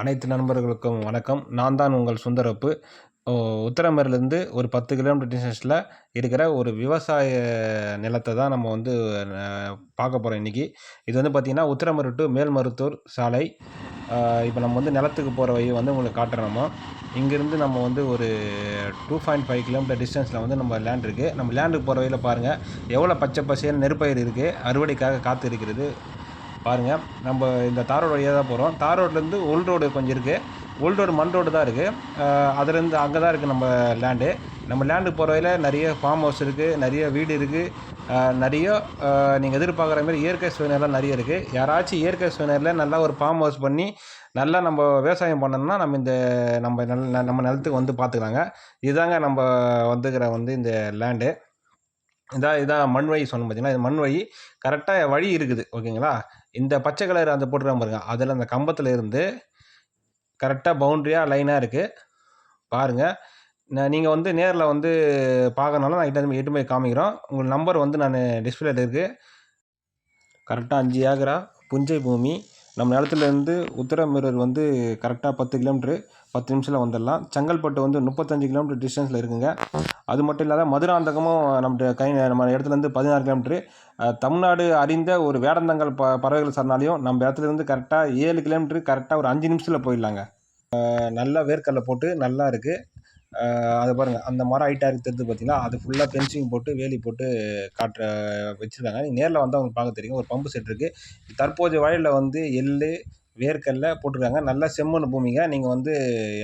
அனைத்து நண்பர்களுக்கும் வணக்கம். நான் தான் உங்கள் சுந்தரப்பு. உத்தரமரிலிருந்து ஒரு பத்து கிலோமீட்டர் டிஸ்டன்ஸில் இருக்கிற ஒரு விவசாய நிலத்தை தான் நம்ம வந்து பார்க்க போகிறோம் இன்றைக்கி இது வந்து பார்த்திங்கன்னா உத்தரமரு டு மேல்மருத்தூர் சாலை. இப்போ நம்ம வந்து நிலத்துக்கு போகிற வழி வந்து உங்களுக்கு காட்டுறோம்? இங்கேருந்து நம்ம வந்து ஒரு டூ பாயிண்ட் ஃபைவ் கிலோமீட்டர் டிஸ்டன்ஸில் வந்து நம்ம லேண்ட் இருக்குது நம்ம லேண்டுக்கு போகிற வழியில் பாருங்கள் எவ்வளோ பச்சை பசேன்னு நெற்பயிர் இருக்குது அறுவடைக்காக காத்து இருக்கிறது. பாருங்கள் நம்ம இந்த தார் ரோடு வழியாக தான் போகிறோம் தார் ரோட்லேருந்து ஓல்டு ரோடு கொஞ்சம் இருக்குது ஓல்டு ரோடு மண் ரோடு தான் இருக்குது அதுலேருந்து அங்கே தான் இருக்குது நம்ம லேண்டு நம்ம லேண்டுக்கு போகிற வழியில் நிறைய ஃபார்ம் ஹவுஸ் இருக்குது நிறைய வீடு இருக்குது நிறைய நீங்கள் எதிர்பார்க்குற மாதிரி இயற்கை சூழ்நிலாம் நிறைய இருக்குது யாராச்சும் இயற்கை சூழ்நிலையில் நல்லா ஒரு ஃபார்ம் ஹவுஸ் பண்ணி நல்லா நம்ம விவசாயம் பண்ணோம்னா நம்ம இந்த நம்ம நல் நம்ம நிலத்துக்கு வந்து பார்த்துக்கலாங்க இதுதாங்க நம்ம வந்துக்கிற வந்து இந்த லேண்டு இதான் இதான் மண் வழி சொன்னோம் பார்த்தீங்கன்னா இது மண் வழி கரெக்டாக வழி இருக்குது. ஓகேங்களா? இந்த பச்சை கலர் அந்த போட்டுருக்காங்க பாருங்க. அதில் அந்த கம்பத்தில் இருந்து கரெக்டாக பவுண்ட்ரியாக லைனாக இருக்குது பாருங்கள் நான் நீங்கள் வந்து நேரில் வந்து பார்க்கறனால நான் எட்டு எட்டு போய் காமிக்கிறோம். உங்கள் நம்பர் வந்து நான் டிஸ்பிளேல இருக்குது கரெக்டாக அஞ்சு ஏக்கரா. புஞ்சை பூமி. நம்ம நிலத்துலேருந்து உத்தரமேரூர் வந்து கரெக்டாக பத்து கிலோமீட்ரு பத்து நிமிஷத்தில் வந்துடலாம். செங்கல்பட்டு வந்து முப்பத்தஞ்சு கிலோமீட்டர் டிஸ்டன்ஸில் இருக்குங்க. அது மட்டும் இல்லாத மதுராந்தகமும் நம்ம கை நம்ம இடத்துலேருந்து பதினாறு கிலோமீட்ரு தமிழ்நாடு அறிந்த ஒரு வேடந்தங்கல் ப பறவைகள் சரணாலயம் நம்ம இடத்துலேருந்து கரெக்டாக ஏழு கிலோமீட்ரு கரெக்டாக ஒரு அஞ்சு நிமிஷத்தில் போயிடலாங்க. நல்லா வேர்க்கடலை போட்டு நல்லா இருக்குது அது பாருங்கள் அந்த மரம் ஹைட்டாக இருக்கிறது பார்த்தீங்களா? அது ஃபுல்லாக ஃபென்சிங் போட்டு வேலி போட்டு காட்டுற வச்சுருக்காங்க. நீங்கள் நேரில் வந்தால் உங்களுக்கு பார்க்க தெரியும். ஒரு பம்பு செட் இருக்குது தற்போதைய வயலில் வந்து எள்ளு வேர்க்கல்ல போட்டிருக்காங்க. நல்ல செம்மண் பூமிங்க. நீங்கள் வந்து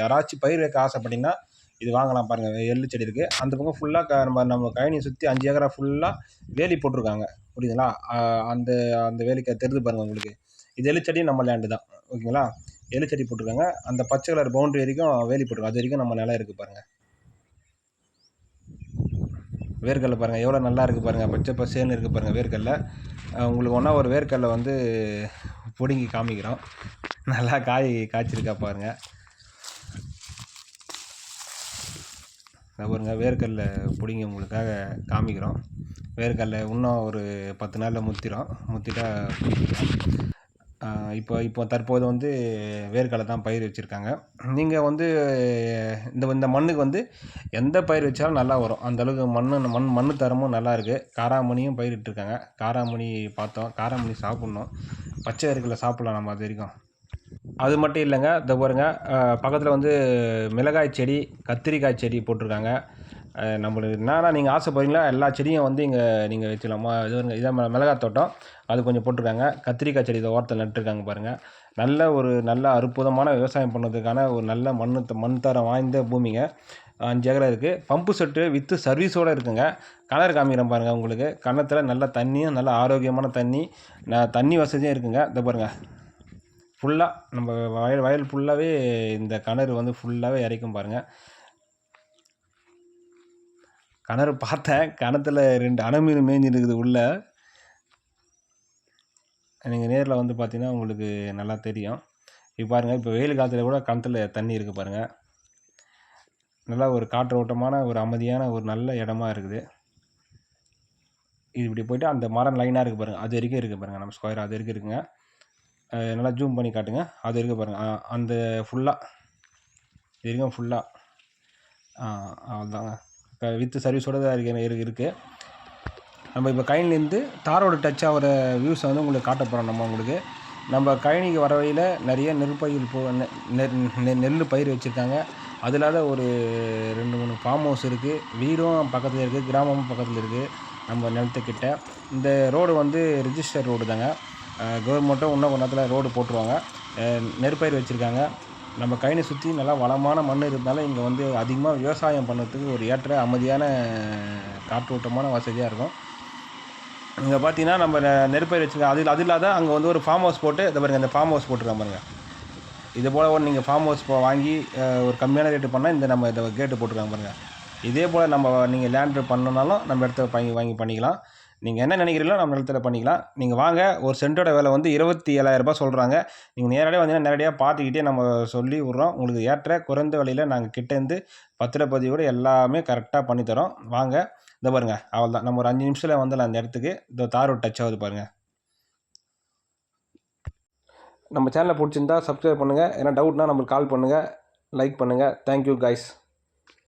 யாராச்சும் பயிர் வைக்க ஆசைப்பட்டீங்கன்னா இது வாங்கலாம் பாருங்கள் எள்ளு செடி இருக்குது அந்த பக்கம் ஃபுல்லாக நம்ம நம்ம கழனியை சுற்றி அஞ்சு ஏக்கரா ஃபுல்லாக வேலி போட்டிருக்காங்க. புரியுதுங்களா? அந்த அந்த வேலிக்கு தெரிஞ்சு பாருங்கள் உங்களுக்கு. இது எள்ளு செடி நம்ம லேண்டு தான். ஓகேங்களா? எள்ளு போட்டிருக்காங்க. அந்த பச்சை கலர் பவுண்டரி வரைக்கும் வேலி போட்டிருக்கோம் அது வரைக்கும் நம்ம நிலம் இருக்குது பாருங்கள் வேர்க்கடலை பாருங்கள் எவ்வளோ நல்லா இருக்குது பாருங்கள் பச்சை பசேன்னு இருக்குது பாருங்கள் வேர்க்கடலை. உங்களுக்கு ஒன்றா ஒரு வேர்க்கடலை வந்து பிடுங்கி காமிக்கிறோம். நல்லா காய் காய்ச்சிருக்கா பாருங்கள் இதை பாருங்க வேர்க்கடலை பிடிங்கி உங்களுக்காக காமிக்கிறோம். வேர்க்கடலை இன்னும் ஒரு பத்து நாளில் முத்திரும். முத்திட்டா இப்போ இப்போ தற்போது வந்து வேர்க்கடலை தான் பயிர் வச்சுருக்காங்க. நீங்கள் வந்து இந்த இந்த மண்ணுக்கு வந்து எந்த பயிர் வச்சாலும் நல்லா வரும். அந்த அளவுக்கு மண் மண் மண் தரமும் நல்லா இருக்குது காராமணியும் பயிரிட்டிருக்காங்க காராமணி பார்த்தோம். காராமணி சாப்பிட்ணும். பச்சை வேர்க்கடலை சாப்பிட்லாம் நம்ம அது வரைக்கும். அது மட்டும் இல்லைங்க. இந்த பாருங்க பக்கத்தில் வந்து மிளகாய் செடி கத்திரிக்காய் செடி போட்டிருக்காங்க. நம்மளுக்கு என்னன்னா நீங்கள் ஆசைப்படுறீங்களா? எல்லா செடியும் வந்து இங்கே நீங்கள் வச்சுக்கலாமா? இது பாருங்க, இதான் மிளகாய் தோட்டம். அது கொஞ்சம் போட்டிருக்காங்க. கத்திரிக்காய் செடி இதை ஓரத்தில் நட்டுருக்காங்க பாருங்கள் நல்ல ஒரு நல்ல அற்புதமான விவசாயம் பண்ணுறதுக்கான ஒரு நல்ல மண் த- மண் தரம் வாய்ந்த பூமிங்க. அஞ்சு ஏக்கரை இருக்குது பம்பு செட்டு வித்து சர்வீஸோடு இருக்குங்க. கலர் காமிக்கிறேன் பாருங்கள் உங்களுக்கு. கிணத்துல நல்ல தண்ணியும் நல்ல ஆரோக்கியமான தண்ணி நான் தண்ணி வசதியும் இருக்குங்க. இதை பாருங்கள் ஃபுல்லாக நம்ம வயல் வயல் ஃபுல்லாகவே இந்த கிணறு வந்து ஃபுல்லாகவே இறைக்கும் பாருங்கள் கிணறு பார்த்தேன். கிணத்துல ரெண்டு அணமீன் மேய்ஞ்சிருக்குது உள்ளே. நீங்கள் நேரில் வந்து பார்த்தீங்கன்னா உங்களுக்கு நல்லா தெரியும். இப்போ பாருங்கள் இப்போ வெயில் காலத்தில் கூட கிணத்துல தண்ணி இருக்குது பாருங்கள் நல்லா ஒரு காற்றோட்டமான ஒரு அமைதியான ஒரு நல்ல இடமா இருக்குது. இது இப்படி போயிட்டு அந்த மரம் லைனாக இருக்குது பாருங்கள் அது வரைக்கும் இருக்குது பாருங்கள் நம்ம ஸ்கொயர் அது வரைக்கும் இருக்குங்க. நல்லா ஜூம் பண்ணி காட்டுங்க. அது வரைக்கும் பாருங்கள் அந்த ஃபுல்லாக இது வரைக்கும் ஃபுல்லாக அவ்வளோதாங்க வித் சர்வீஸோடு தான் இருக்கு இருக்குது நம்ம இப்போ கழனிலேருந்து தாரோட டச் ஆகிற வியூஸை வந்து உங்களுக்கு காட்ட போகிறோம் நம்ம உங்களுக்கு. நம்ம கழனிக்கு வர வழியில் நிறைய நெற்பயிர் போ நெ- நெ- நெல் பயிர் வச்சுருக்காங்க. அது இல்லாத ஒரு ரெண்டு மூணு ஃபார்ம் ஹவுஸ் இருக்குது வீடும் பக்கத்தில் இருக்குது கிராமமும் பக்கத்தில் இருக்குது நம்ம நிலத்துக்கிட்ட இந்த ரோடு வந்து ரிஜிஸ்டர் ரோடு தாங்க. கவர்மெண்ட்டும் இன்னும் கொஞ்ச நேரத்தில் ரோடு போட்டுருவாங்க. நெற்பயிர் வச்சுருக்காங்க. நம்ம கழனி சுற்றி நல்லா வளமான மண் இருந்தாலும் இங்கே வந்து அதிகமாக விவசாயம் பண்ணுறதுக்கு ஒரு ஏற்ற அமைதியான காற்றோட்டமான வசதியாக இருக்கும். இங்கே பார்த்தீங்கன்னா நம்ம நெருப்பை நெற்பயிர் வச்சுருக்கோம் அது அது இல்லாத அங்கே வந்து ஒரு ஃபார்ம் ஹவுஸ் போட்டு இதை பாருங்கள் இந்த ஃபார்ம் ஹவுஸ் போட்டுருக்கோம் பாருங்கள் இது போல் ஒன்று நீங்கள் ஃபார்ம் ஹவுஸ் வாங்கி ஒரு கம்மியான ரேட்டு பண்ணால் இந்த நம்ம இதை கேட்டு போட்டுருக்காங்க பாருங்கள் இதே போல் நம்ம நீங்கள் லேண்டு பண்ணணுனாலும் நம்ம இடத்த வாங்கி வாங்கி பண்ணிக்கலாம். நீங்கள் என்ன நினைக்கிறீங்களோ நம்ம நிலத்தில் பண்ணிக்கலாம். நீங்கள் வாங்க ஒரு சென்ட்டோட விலை வந்து இருபத்தி ஏழாயிரரூபா சொல்கிறாங்க நீங்கள் நேரடியாக வந்தீங்கன்னா நேரடியாக பார்த்துக்கிட்டே நம்ம சொல்லி விட்றோம். உங்களுக்கு ஏற்ற குறைந்த விலையில் நாங்கள் கிட்டேருந்து பத்திரப்பதிவோடு எல்லாமே கரெக்டாக பண்ணித்தரோம் வாங்க இந்த பாருங்கள் அவள் தான் நம்ம ஒரு அஞ்சு நிமிஷத்தில் வந்துடலாம் அந்த இடத்துக்கு. இந்த தார் டச் ஆகுது பாருங்கள் நம்ம சேனலை பிடிச்சிருந்தா சப்ஸ்கிரைப் பண்ணுங்கள் ஏன்னா டவுட்னா நம்மளுக்கு கால் பண்ணுங்கள் லைக் பண்ணுங்கள் தேங்க்யூ கைஸ்